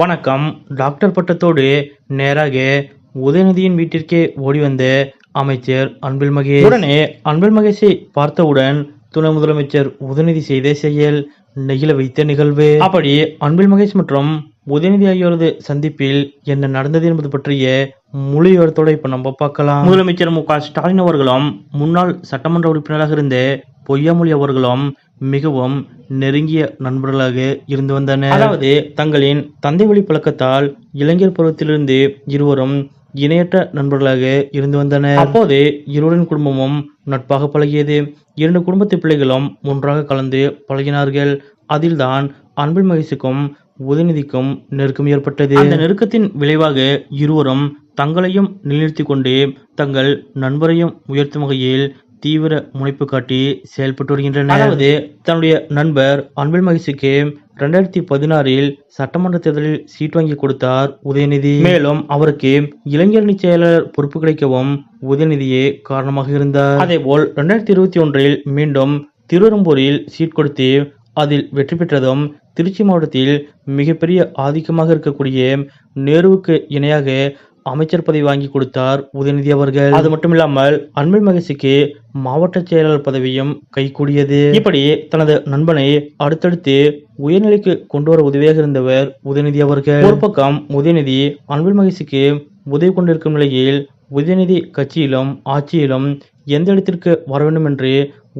வணக்கம். டாக்டர் பட்டத்தோடு நேராக உதயநிதியின் வீட்டிற்கே ஓடி வந்த அமைச்சர் அன்பில் மகேஷ். உடனே அன்பில் மகேஷை பார்த்தவுடன் துணை முதலமைச்சர் உதயநிதி செய்த செயல் நெகிழ வைத்த நிகழ்வு. அப்படி அன்பில் மகேஷ் மற்றும் உதயநிதி ஆகியோரது சந்திப்பில் என்ன நடந்தது என்பது பற்றிய முழு விவரத்தோட இப்ப நம்ம பார்க்கலாம். முதலமைச்சர் மு க ஸ்டாலின் அவர்களும் முன்னாள் சட்டமன்ற உறுப்பினராக இருந்த பொய்யாமொழி அவர்களும் மிகவும் நெருங்கிய நண்பர்களாக இருந்து வந்தனர். அதாவது தங்களின் தந்தை வழி பழக்கத்தால் இளைஞர் பருவத்திலிருந்து இருவரும் இணையற்ற நண்பர்களாக இருந்து வந்தனர். அப்போது இருவரின் குடும்பமும் நட்பாக பழகியது. இரண்டு குடும்பத்து பிள்ளைகளும் ஒன்றாக கலந்து பழகினார்கள். அதில்தான் அன்பில் மகேஷுக்கும் உதயநிதிக்கும் நெருக்கம் ஏற்பட்டது. அந்த நெருக்கத்தின் விளைவாக இருவரும் தங்களையும் நிலைநிறுத்திக் கொண்டு தங்கள் நண்பரையும் உயர்த்தும் வகையில் தீவிர முனைப்பு காட்டி செயல்பட்டு வருகின்றனர். அதாவது தன்னுடைய நண்பர் அன்பில் மகேஷுக்கு ரெண்டாயிரத்தி பதினாறில் சட்டமன்ற தேர்தலில் சீட் வாங்கி கொடுத்தார் உதயநிதி. மேலும் அவருக்கு இளைஞரணி செயலாளர் பொறுப்பு கிடைக்கவும் உதயநிதியே காரணமாக இருந்தார். அதேபோல் ரெண்டாயிரத்தி இருபத்தி ஒன்றில் மீண்டும் திருவெரும்பூரில் சீட் கொடுத்து அதில் வெற்றி பெற்றதும் திருச்சி மாவட்டத்தில் மிகப்பெரிய ஆதிக்கமாக இருக்கக்கூடிய நேருவுக்கு இணையாக அமைச்சர் பதவி வாங்கி கொடுத்தார் உதயநிதி அவர்கள். அது மட்டும் இல்லாமல் அன்பில் மகேஷுக்கு மாவட்ட செயலாளர் பதவியும் கைகூடியது. இப்படி தனது நண்பனை அடுத்தடுத்து உயர்நிலைக்கு கொண்டு வர உதவியாக இருந்தவர் உதயநிதி அவர்கள். ஒரு பக்கம் உதயநிதி அன்பில் மகேஷுக்கு உதவி கொண்டிருக்கும் நிலையில் உதயநிதி கட்சியிலும் ஆட்சியிலும் எந்த இடத்திற்கு வர வேண்டும் என்று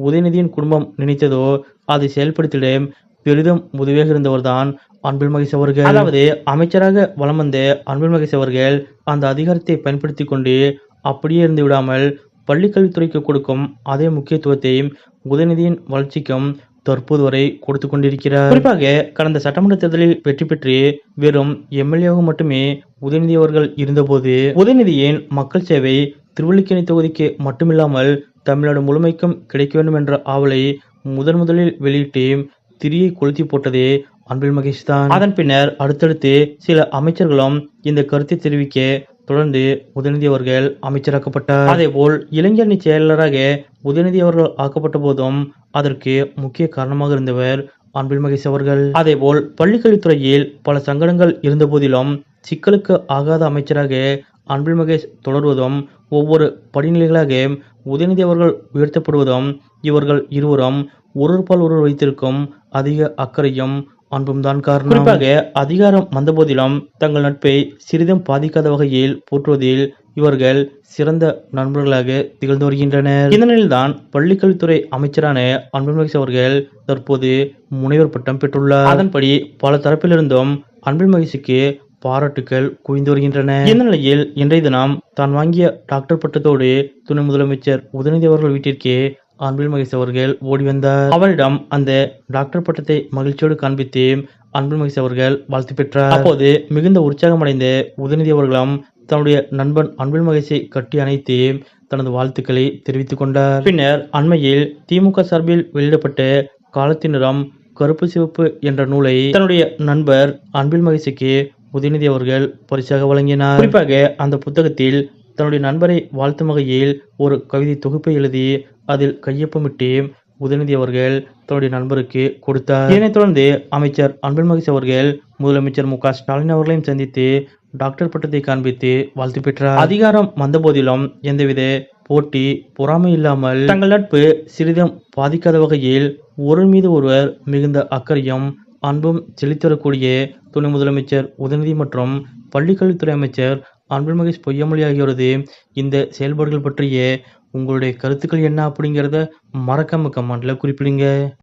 உதயநிதியின் குடும்பம் நினைத்ததோ அதை செயல்படுத்திட பெரிதும் உதவியாக இருந்தவர்தான் அன்பில் மகேஷ் அவர்கள். அதாவது அமைச்சராக வலம் வந்த அன்பில் மகேஷ் அவர்கள் அந்த அதிகாரத்தை பயன்படுத்தி கொண்டு அப்படியே இருந்து விடாமல் பள்ளிக்கல்வித்துறைக்கு கொடுக்கும் அதே முக்கியத்துவத்தை உதயநிதியின் வளர்ச்சிக்கும் தற்போது வரை கொடுத்து கொண்டிருக்கிறார். குறிப்பாக கடந்த சட்டமன்ற தேர்தலில் வெற்றி பெற்று வெறும் எம்எல்ஏவாக மட்டுமே உதயநிதி அவர்கள் இருந்தபோது உதயநிதியின் மக்கள் சேவை திருவள்ளிக்கேணி தொகுதிக்கு மட்டுமில்லாமல் தமிழ்நாடு முழுமைக்கும் கிடைக்க வேண்டும் என்ற ஆவலை முதன் முதலில் வெளியிட்டு திரியை கொளுத்தி போட்டதே அன்பில் மகேஷ் தான். அதன் பின்னர் அடுத்தடுத்து சில அமைச்சர்களும் இந்த கருத்தை தெரிவிக்க தொடர்ந்து உதயநிதி அவர்கள் அமைச்சராக்கப்பட்டார். அதேபோல் இளைஞரணி செயலாளராக உதயநிதி அவர்கள் ஆக்கப்பட்ட போதும் அதற்கு முக்கிய காரணமாக இருந்தவர் அன்பில் மகேஷ் அவர்கள். அதேபோல் பள்ளிக்கல்வித்துறையில் பல சங்கடங்கள் இருந்த போதிலும் சிக்கலுக்கு ஆகாத அமைச்சராக அன்பில் மகேஷ் தொடர்வதும் ஒவ்வொரு படிநிலைகளாக உதயநிதி அவர்கள் உயர்த்தப்படுவதும் இவர்கள் இருவரும் ஒருவருப்பால் ஒருவர் வைத்திருக்கும் அதிக அக்கறையும் அன்பும் தான் காரணம். குறிப்பாக அதிகாரம் வந்தபோதிலும் தங்கள் நட்பை சிறிதும் பாதிக்காத வகையில் போற்றுவதில் இவர்கள் சிறந்த நண்பர்களாக திகழ்ந்து வருகின்றனர். இந்த நிலையில்தான் பள்ளிக்கல்வித்துறை அமைச்சரான அன்பில் மகேஷ் அவர்கள் தற்போது முனைவர் பட்டம் பெற்றுள்ளார். அதன்படி பல தரப்பிலிருந்தும் அன்பில் மகேஷுக்கு பாராட்டுகள் குவிந்து வருகின்றன. இந்த நிலையில் இன்றைய தினம் தான் வாங்கிய டாக்டர் பட்டத்தோடு துணை முதலமைச்சர் உதயநிதி அவர்கள் வீட்டிற்கே அன்பில் மகேஷ் அவர்கள் ஓடி வந்தார். அவரிடம் அந்த டாக்டர் பட்டத்தை மகிழ்ச்சியோடு காண்பித்து அன்பில் மகேஷ் அவர்கள் வாழ்த்து பெற்றார். அப்போது மிகுந்த உற்சாகமடைந்த உதயநிதி அவர்களும் தன்னுடைய நண்பன் அன்பில் மகேஷை கட்டி அணைத்து தனது வாழ்த்துக்களை தெரிவித்துக் கொண்டார். பின்னர் அண்மையில் திமுக சார்பில் வெளியிடப்பட்ட காலத்தினரம் கருப்பு சிவப்பு என்ற நூலை தன்னுடைய நண்பர் அன்பில் மகேஷுக்கு உதயநிதி அவர்கள் பரிசாக வழங்கினார். குறிப்பாக அந்த புத்தகத்தில் தன்னுடைய நண்பரை வாழ்த்தும் வகையில் ஒரு கவிதை தொகுப்பை எழுதி அதில் கையொப்பமிட்டு உதயநிதி அவர்கள் தன்னுடைய நண்பருக்கு கொடுத்தார். இதனைத் தொடர்ந்து அமைச்சர் அன்பில் மகேஷ் அவர்கள் முதலமைச்சர் மு ஸ்டாலின் அவர்களையும் சந்தித்து டாக்டர் பட்டத்தை காண்பித்து வாழ்த்து பெற்றார். அதிகாரம் வந்த போதிலும் எந்தவித போட்டி பொறாமை இல்லாமல் தங்கள் நட்பு சிறிதும் பாதிக்காத வகையில் ஒரு மீது ஒருவர் மிகுந்த அக்கறையும் அன்பும் செலுத்தி வரக்கூடிய துணை முதலமைச்சர் உதயநிதி மற்றும் பள்ளிக்கல்வித்துறை அமைச்சர் அன்பில் மகேஷ் பொய்யாமொழி ஆகியோரது இந்த செயல்பாடுகள் பற்றிய உங்களுடைய கருத்துக்கள் என்ன அப்படிங்கிறத மறக்காம கமெண்ட்ல குறிப்பிடுங்க.